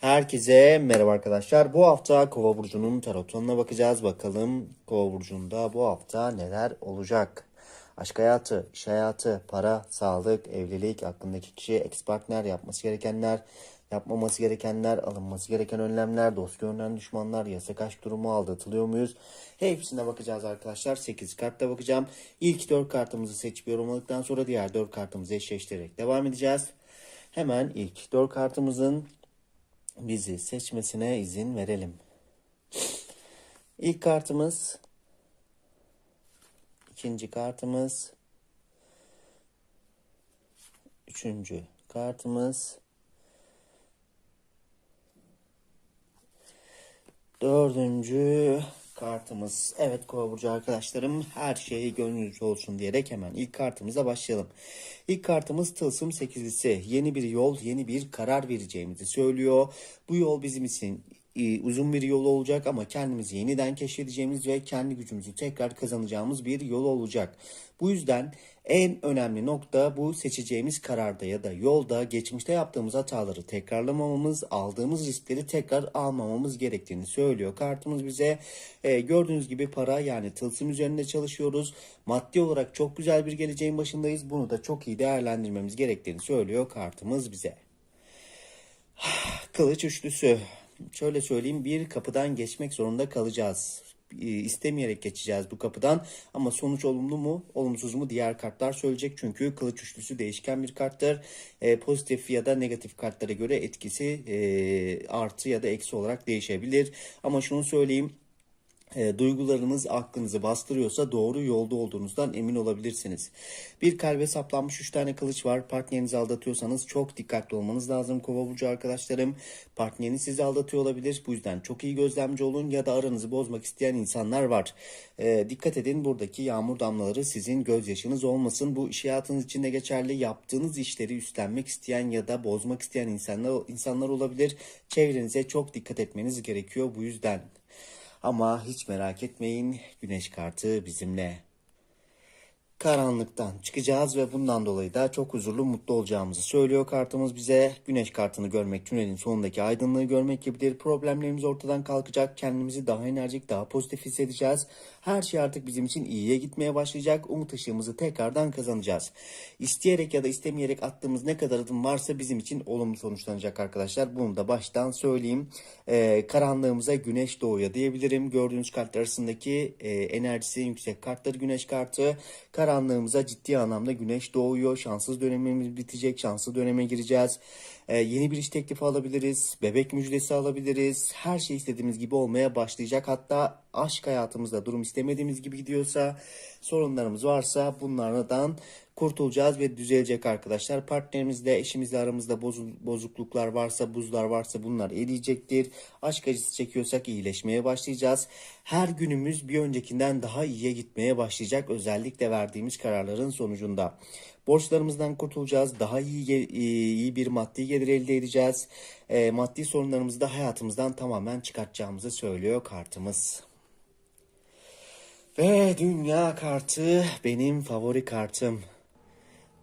Herkese merhaba arkadaşlar. Bu hafta Kova burcunun tarotununa bakacağız. Bakalım Kova burcunda bu hafta neler olacak? Aşk hayatı, iş hayatı, para, sağlık, evlilik, aklındaki kişi, ex partner, yapması gerekenler, yapmaması gerekenler, alınması gereken önlemler, dost görünen düşmanlar, yasak aşk durumu, aldatılıyor muyuz? Hepsine bakacağız arkadaşlar. 8 kartta bakacağım. İlk 4 kartımızı seçip yorumladıktan sonra diğer 4 kartımızı eşleştirerek devam edeceğiz. Hemen ilk 4 kartımızın bizi seçmesine izin verelim. İlk kartımız, ikinci kartımız, üçüncü kartımız, dördüncü kartımız. Evet Kova burcu arkadaşlarım her şey gönlünüzce olsun diyerek hemen ilk kartımıza başlayalım. İlk kartımız Tılsım 8'lisi. Yeni bir yol, yeni bir karar vereceğimizi söylüyor. Bu yol bizim için e, uzun bir yol olacak ama kendimizi yeniden keşfedeceğimiz ve kendi gücümüzü tekrar kazanacağımız bir yol olacak. Bu yüzden en önemli nokta bu seçeceğimiz kararda ya da yolda geçmişte yaptığımız hataları tekrarlamamamız, aldığımız riskleri tekrar almamamız gerektiğini söylüyor. Kartımız bize e, gördüğünüz gibi para yani tılsım üzerinde çalışıyoruz. Maddi olarak çok güzel bir geleceğin başındayız. Bunu da çok iyi değerlendirmemiz gerektiğini söylüyor kartımız bize. Kılıç üçlüsü. Şöyle söyleyeyim bir kapıdan geçmek zorunda kalacağız. E, istemeyerek geçeceğiz bu kapıdan. Ama sonuç olumlu mu olumsuz mu diğer kartlar söyleyecek. Çünkü kılıç üçlüsü değişken bir karttır. E, pozitif ya da negatif kartlara göre etkisi e, artı ya da eksi olarak değişebilir. Ama şunu söyleyeyim e, duygularınız aklınızı bastırıyorsa doğru yolda olduğunuzdan emin olabilirsiniz. Bir kalbe saplanmış 3 tane kılıç var. Partnerinizi aldatıyorsanız çok dikkatli olmanız lazım kova burcu arkadaşlarım. Partneriniz sizi aldatıyor olabilir. Bu yüzden çok iyi gözlemci olun ya da aranızı bozmak isteyen insanlar var. E, dikkat edin buradaki yağmur damlaları sizin gözyaşınız olmasın. Bu iş hayatınız için de geçerli. Yaptığınız işleri üstlenmek isteyen ya da bozmak isteyen insanlar, insanlar olabilir. Çevrenize çok dikkat etmeniz gerekiyor bu yüzden. Ama hiç merak etmeyin güneş kartı bizimle. Karanlıktan çıkacağız ve bundan dolayı da çok huzurlu mutlu olacağımızı söylüyor kartımız bize. Güneş kartını görmek tünelin sonundaki aydınlığı görmek gibidir. Problemlerimiz ortadan kalkacak. Kendimizi daha enerjik daha pozitif hissedeceğiz. Her şey artık bizim için iyiye gitmeye başlayacak. Umut ışığımızı tekrardan kazanacağız. İsteyerek ya da istemeyerek attığımız ne kadar adım varsa bizim için olumlu sonuçlanacak arkadaşlar. Bunu da baştan söyleyeyim. Ee, karanlığımıza güneş doğuyor diyebilirim. Gördüğünüz kartlar arasındaki e, enerjisi yüksek kartları güneş kartı. Karanlığımıza ciddi anlamda güneş doğuyor. Şanssız dönemimiz bitecek. Şanslı döneme gireceğiz. Ee, yeni bir iş teklifi alabiliriz. Bebek müjdesi alabiliriz. Her şey istediğimiz gibi olmaya başlayacak. Hatta aşk hayatımızda durum istemediğimiz gibi gidiyorsa, sorunlarımız varsa bunlardan kurtulacağız ve düzelecek arkadaşlar. Partnerimizle, eşimizle aramızda bozu- bozukluklar varsa, buzlar varsa bunlar eriyecektir. Aşk acısı çekiyorsak iyileşmeye başlayacağız. Her günümüz bir öncekinden daha iyiye gitmeye başlayacak. Özellikle verdiğimiz kararların sonucunda. Borçlarımızdan kurtulacağız. Daha iyi, iyi bir maddi gelir elde edeceğiz. E, maddi sorunlarımızı da hayatımızdan tamamen çıkartacağımızı söylüyor kartımız. Ve dünya kartı benim favori kartım.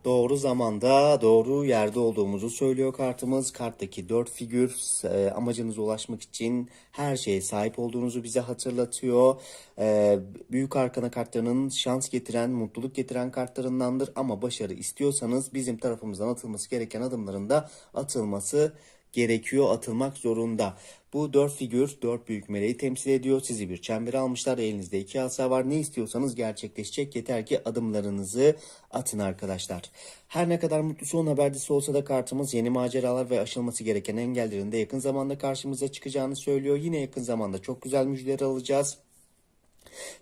Doğru zamanda doğru yerde olduğumuzu söylüyor kartımız. Karttaki dört figür e, amacınıza ulaşmak için her şeye sahip olduğunuzu bize hatırlatıyor. E, büyük arkana kartlarının şans getiren, mutluluk getiren kartlarındandır. Ama başarı istiyorsanız bizim tarafımızdan atılması gereken adımların da atılması gerekiyor, atılmak zorunda. Bu dört figür dört büyük meleği temsil ediyor. Sizi bir çembere almışlar. Elinizde iki asa var. Ne istiyorsanız gerçekleşecek. Yeter ki adımlarınızı atın arkadaşlar. Her ne kadar mutlu son habercisi olsa da kartımız yeni maceralar ve aşılması gereken engellerin de yakın zamanda karşımıza çıkacağını söylüyor. Yine yakın zamanda çok güzel müjdeler alacağız.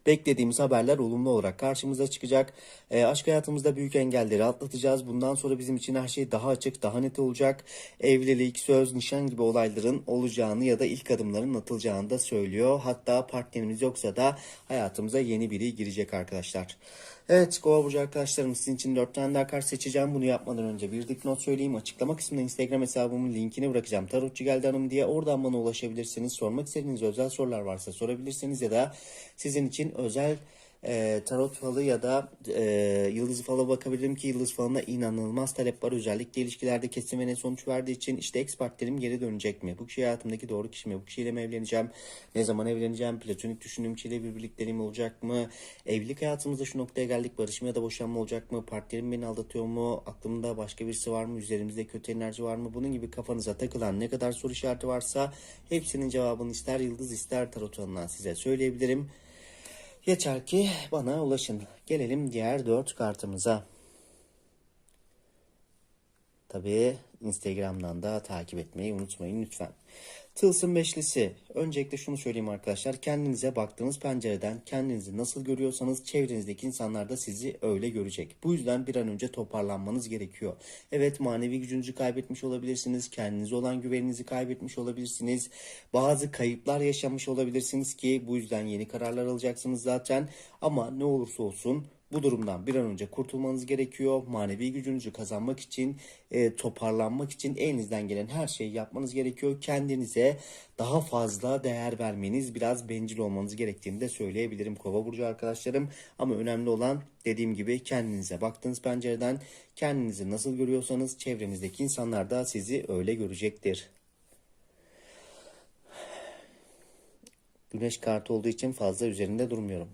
Beklediğimiz haberler olumlu olarak karşımıza çıkacak. E, aşk hayatımızda büyük engelleri atlatacağız. Bundan sonra bizim için her şey daha açık, daha net olacak. Evlilik, söz, nişan gibi olayların olacağını ya da ilk adımların atılacağını da söylüyor. Hatta partnerimiz yoksa da hayatımıza yeni biri girecek arkadaşlar. Evet Kova Burcu arkadaşlarım sizin için 4 tane daha kart seçeceğim. Bunu yapmadan önce bir dipnot söyleyeyim. Açıklama kısmında Instagram hesabımın linkini bırakacağım. Tarotçu geldi hanım diye oradan bana ulaşabilirsiniz. Sormak istediğiniz özel sorular varsa sorabilirsiniz ya da sizin için özel e, tarot falı ya da e, yıldız falı bakabilirim ki yıldız falına inanılmaz talep var. Özellikle ilişkilerde kesin ve sonuç verdiği için işte ex partnerim geri dönecek mi? Bu kişi hayatımdaki doğru kişi mi? Bu kişiyle mi evleneceğim? Ne zaman evleneceğim? Platonik düşündüğüm kişiyle bir birlikteliğim olacak mı? Evlilik hayatımızda şu noktaya geldik. Barışma ya da boşanma olacak mı? Partnerim beni aldatıyor mu? Aklımda başka birisi var mı? Üzerimizde kötü enerji var mı? Bunun gibi kafanıza takılan ne kadar soru işareti varsa hepsinin cevabını ister yıldız ister tarot size söyleyebilirim. Yeter ki bana ulaşın. Gelelim diğer dört kartımıza. Tabii Instagram'dan da takip etmeyi unutmayın lütfen. Tılsım Beşlisi. Öncelikle şunu söyleyeyim arkadaşlar. Kendinize baktığınız pencereden kendinizi nasıl görüyorsanız çevrenizdeki insanlar da sizi öyle görecek. Bu yüzden bir an önce toparlanmanız gerekiyor. Evet manevi gücünüzü kaybetmiş olabilirsiniz. Kendinize olan güveninizi kaybetmiş olabilirsiniz. Bazı kayıplar yaşamış olabilirsiniz ki bu yüzden yeni kararlar alacaksınız zaten. Ama ne olursa olsun bu durumdan bir an önce kurtulmanız gerekiyor. Manevi gücünüzü kazanmak için, e, toparlanmak için elinizden gelen her şeyi yapmanız gerekiyor. Kendinize daha fazla değer vermeniz, biraz bencil olmanız gerektiğini de söyleyebilirim Kova burcu arkadaşlarım. Ama önemli olan dediğim gibi kendinize baktığınız pencereden kendinizi nasıl görüyorsanız çevrenizdeki insanlar da sizi öyle görecektir. Güneş kartı olduğu için fazla üzerinde durmuyorum.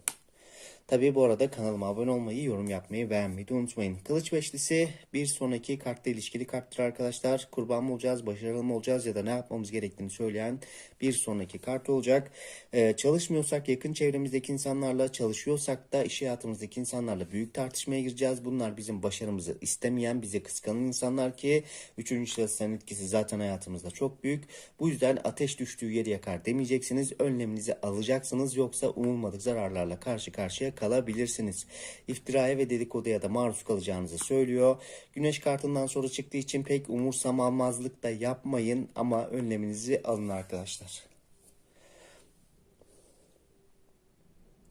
Tabii bu arada kanalıma abone olmayı, yorum yapmayı, beğenmeyi de unutmayın. Kılıç Beşlisi bir sonraki kartla ilişkili karttır arkadaşlar. Kurban mı olacağız, başarılı mı olacağız ya da ne yapmamız gerektiğini söyleyen bir sonraki kart olacak. Ee, çalışmıyorsak yakın çevremizdeki insanlarla, çalışıyorsak da iş hayatımızdaki insanlarla büyük tartışmaya gireceğiz. Bunlar bizim başarımızı istemeyen, bize kıskanan insanlar ki üçüncü şahısların etkisi zaten hayatımızda çok büyük. Bu yüzden ateş düştüğü yeri yakar demeyeceksiniz. Önleminizi alacaksınız yoksa umulmadık zararlarla karşı karşıya kalabilirsiniz. İftiraya ve dedikoduya da maruz kalacağınızı söylüyor. Güneş kartından sonra çıktığı için pek umursamamazlık da yapmayın ama önleminizi alın arkadaşlar.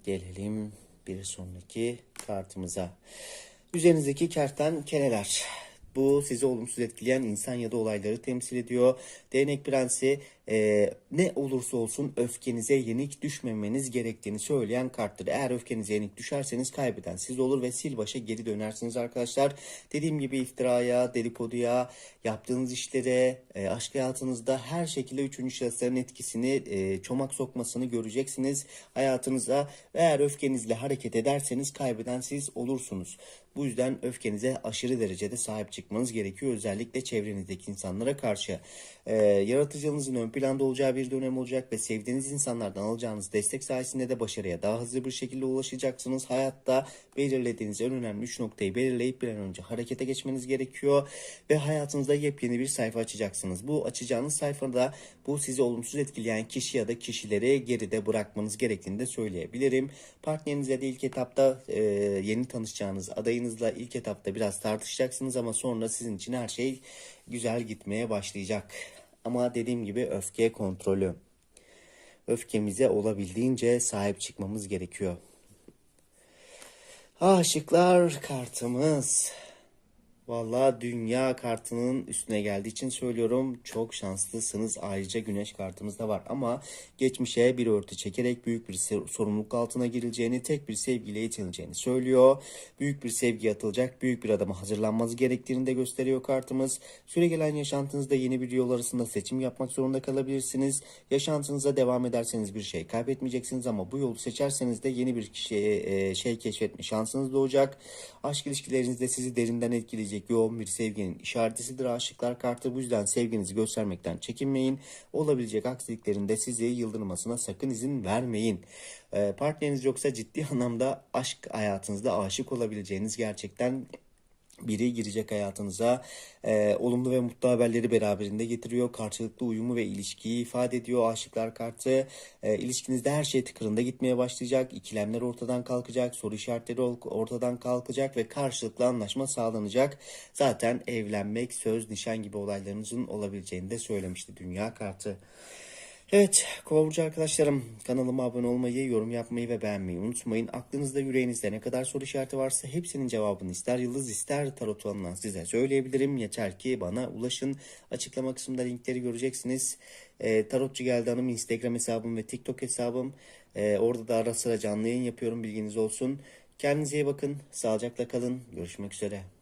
Gelelim bir sonraki kartımıza. Üzerinizdeki kertenkeleler. Bu sizi olumsuz etkileyen insan ya da olayları temsil ediyor. Değnek prensi e, ne olursa olsun öfkenize yenik düşmemeniz gerektiğini söyleyen karttır. Eğer öfkenize yenik düşerseniz kaybeden siz olur ve sil başa geri dönersiniz arkadaşlar. Dediğim gibi iftiraya, dedikoduya, yaptığınız işlere, e, aşk hayatınızda her şekilde üçüncü şahısların etkisini, e, çomak sokmasını göreceksiniz hayatınıza. Eğer öfkenizle hareket ederseniz kaybeden siz olursunuz. Bu yüzden öfkenize aşırı derecede sahip çıkmanız gerekiyor. Özellikle çevrenizdeki insanlara karşı. E, yaratıcılığınızın ön planda olacağı bir dönem olacak ve sevdiğiniz insanlardan alacağınız destek sayesinde de başarıya daha hızlı bir şekilde ulaşacaksınız. Hayatta belirlediğiniz en önemli 3 noktayı belirleyip bir an önce harekete geçmeniz gerekiyor ve hayatınızda yepyeni bir sayfa açacaksınız. Bu açacağınız sayfada bu sizi olumsuz etkileyen kişi ya da kişileri geride bırakmanız gerektiğini de söyleyebilirim. Partnerinizle de ilk etapta e, yeni tanışacağınız adayınızla ilk etapta biraz tartışacaksınız ama sonra sizin için her şey güzel gitmeye başlayacak. Ama dediğim gibi öfke kontrolü. Öfkemize olabildiğince sahip çıkmamız gerekiyor. Aşıklar kartımız. Vallahi dünya kartının üstüne geldiği için söylüyorum çok şanslısınız. Ayrıca güneş kartımız da var ama geçmişe bir örtü çekerek büyük bir sorumluluk altına girileceğini, tek bir sevgiyle itileceğini söylüyor. Büyük bir sevgi atılacak, büyük bir adama hazırlanması gerektiğini de gösteriyor kartımız. Süre gelen yaşantınızda yeni bir yol arasında seçim yapmak zorunda kalabilirsiniz. Yaşantınıza devam ederseniz bir şey kaybetmeyeceksiniz ama bu yolu seçerseniz de yeni bir kişiye şey keşfetme şansınız doğacak. Aşk ilişkilerinizde sizi derinden etkileyecek yoğun bir sevginin işaretisidir aşıklar kartı. Bu yüzden sevginizi göstermekten çekinmeyin. Olabilecek aksiliklerinde sizi yıldırmasına sakın izin vermeyin. Ee, partneriniz yoksa ciddi anlamda aşk hayatınızda aşık olabileceğiniz gerçekten biri girecek hayatınıza. E, olumlu ve mutlu haberleri beraberinde getiriyor. Karşılıklı uyumu ve ilişkiyi ifade ediyor. Aşıklar kartı e, ilişkinizde her şey tıkırında gitmeye başlayacak. İkilemler ortadan kalkacak. Soru işaretleri ortadan kalkacak ve karşılıklı anlaşma sağlanacak. Zaten evlenmek, söz, nişan gibi olaylarınızın olabileceğini de söylemişti dünya kartı. Evet, Kova Burcu arkadaşlarım kanalıma abone olmayı, yorum yapmayı ve beğenmeyi unutmayın. Aklınızda yüreğinizde ne kadar soru işareti varsa hepsinin cevabını ister yıldız ister tarot alanından size söyleyebilirim. Yeter ki bana ulaşın. Açıklama kısmında linkleri göreceksiniz. Ee, Tarotçu Geldi Hanım Instagram hesabım ve TikTok hesabım. Ee, orada da ara sıra canlı yayın yapıyorum bilginiz olsun. Kendinize iyi bakın. Sağlıcakla kalın. Görüşmek üzere.